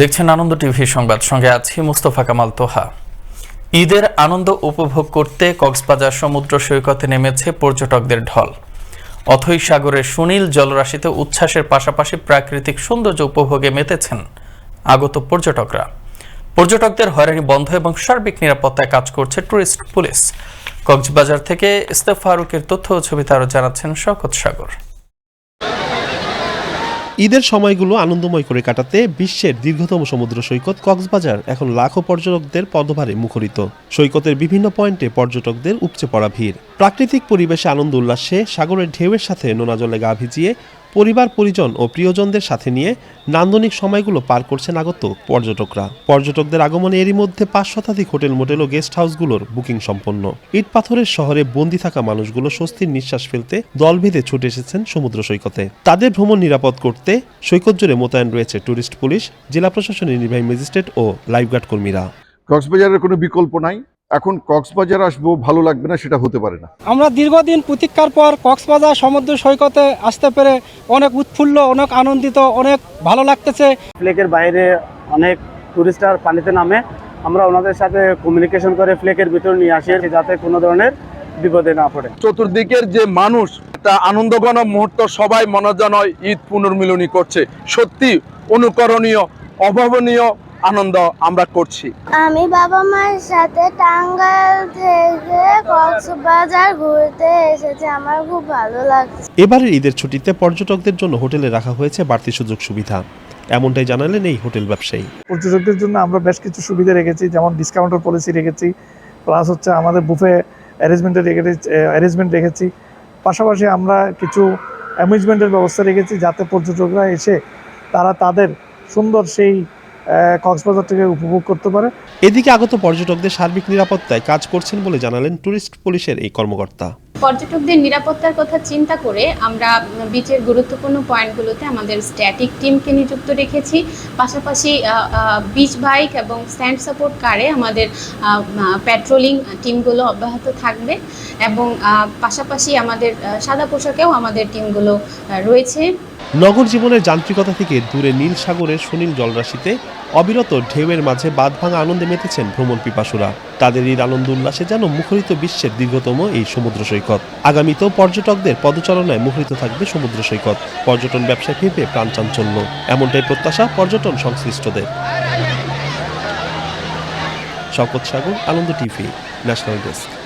দেখছেন আনন্দ টিভি সংবাদ। সঙ্গে আছি মুস্তফা কামাল তোহা। ঈদের আনন্দ উপভোগ করতে কক্সবাজার সমুদ্র সৈকতে নেমেছে পর্যটকদের ঢল। অথৈ সাগরের সুনীল জলরাশিতে উচ্ছ্বাসের পাশাপাশি প্রাকৃতিক সৌন্দর্য উপভোগে মেতেছেন আগত পর্যটকরা। পর্যটকদের হয়রানি বন্ধ এবং সার্বিক নিরাপত্তায় কাজ করছে টুরিস্ট পুলিশ। কক্সবাজার থেকে ইস্তেফ ফারুকের তথ্য ও ছবিতে আরও জানাচ্ছেন শকত সাগর। ঈদের সময়গুলো আনন্দময় করে কাটাতে বিশ্বের দীর্ঘতম সমুদ্র সৈকত কক্সবাজার এখন লাখো পর্যটকদের পদভারে মুখরিত। সৈকতের বিভিন্ন পয়েন্টে পর্যটকদের উপচে পড়া ভিড়। প্রাকৃতিক পরিবেশে আনন্দ উল্লাসে সাগরের ঢেউয়ের সাথে নোনা জলে গা ভিজিয়ে পরিবার, পরিজন ও প্রিয়জনদের সাথে নিয়ে নান্দনিক সময়গুলো পার করছেন আগত পর্যটকরা। পর্যটকদের আগমনে এরই মধ্যে পাঁচ শতাধিক হোটেল, মোটেল ও গেস্ট হাউসগুলোর বুকিং সম্পন্ন। ইট পাথরের শহরে বন্দি থাকা মানুষগুলো স্বস্তির নিঃশ্বাস ফেলতে দল বেঁধে ছুটে এসেছেন সমুদ্র সৈকতে। তাদের ভ্রমণ নিরাপদ করতে সৈকত জুড়ে মোতায়েন রয়েছে ট্যুরিস্ট পুলিশ, জেলা প্রশাসনের নির্বাহী ম্যাজিস্ট্রেট ও লাইফগার্ড কর্মীরা। কক্সবাজারের কোনো বিকল্প নাই। এখন কক্সবাজার আসব ভালো লাগবে না সেটা হতে পারে না। আমরা দীর্ঘদিন প্রতীক্ষার পর কক্সবাজার সমুদ্র সৈকতে আসতে পেরে অনেক উৎফুল্ল অনেক আনন্দিত অনেক ভালো লাগতেছে। ফ্লেকের বাইরে অনেক টুরিস্টার পানিতে নামে আমরা ওনাদের সাথে কমিউনিকেশন করে ফ্লেকের ভিতর নিয়ে আসি যাতে কোনো ধরনের বিপদে না পড়ে। চতুর্দিকের যে মানুষ একটা আনন্দঘন মুহূর্ত সবাই মনোজনয় ঈদ পুনর্মিলনী করছে। সত্যি অনুকরণীয় অভাবনীয় আনন্দ আমরা করছি। আমি বাবা মার সাথে টাঙ্গাইল থেকে কক্সবাজার ঘুরতে এসেছি। আমার খুব ভালো লাগছে। এবারের ঈদের ছুটিতে পর্যটকদের জন্য হোটেলে রাখা হয়েছে বাড়তি সুযোগ সুবিধা। এমনটাই জানালেন এই হোটেল ব্যবসায়ী। পর্যটকদের জন্য আমরা বেশ কিছু সুবিধা রেখেছি যেমন ডিসকাউন্টের পলিসি রেখেছি প্লাস হচ্ছে আমাদের বুফে অ্যারেঞ্জমেন্টের রেখেছি অ্যারেঞ্জমেন্ট রেখেছি। পাশাপাশি আমরা কিছু অ্যামিউজমেন্টের ব্যবস্থা রেখেছি যাতে পর্যটকরা এসে তারা তাদের সুন্দর সেই আহ, কক্সবাজারটাকে উপভোগ করতে পারে। এদিকে আগত পর্যটকদের সার্বিক নিরাপত্তায় কাজ করছেন বলে জানালেন ট্যুরিস্ট পুলিশের এই কর্মকর্তা। পর্যটকদের নিরাপত্তার কথা চিন্তা করে আমরা বিচের গুরুত্বপূর্ণ পয়েন্টগুলোতে আমাদের স্ট্যাটিক টিমকে নিযুক্ত রেখেছি। পাশাপাশি বিচ বাইক এবং স্ট্যান্ড সাপোর্ট কারে আমাদের পেট্রোলিং টিমগুলো অব্যাহত থাকবে এবং পাশাপাশি আমাদের সাদা পোশাকেও আমাদের টিমগুলো রয়েছে। নগর জীবনের যান্ত্রিকতা থেকে দূরে নীল সাগরের সুনীল জলরাশিতে অবিরত ঢেউয়ের মাঝে বাঁধ ভাঙা আনন্দে মেতেছেন ভ্রমণ পিপাসুরা। তাদের এই আনন্দ উল্লাসে যেন মুখরিত বিশ্বের দীর্ঘতম এই সমুদ্র সৈকত। আগামীতেও পর্যটকদের পদচারণায় মুখরিত থাকবে সমুদ্র সৈকত। পর্যটন ব্যবসায় ফিরবে প্রাণ চাঞ্চল্য। এমনটাই প্রত্যাশা পর্যটন সংশ্লিষ্টদের। শকত Sagar, Ananda TV, national desk.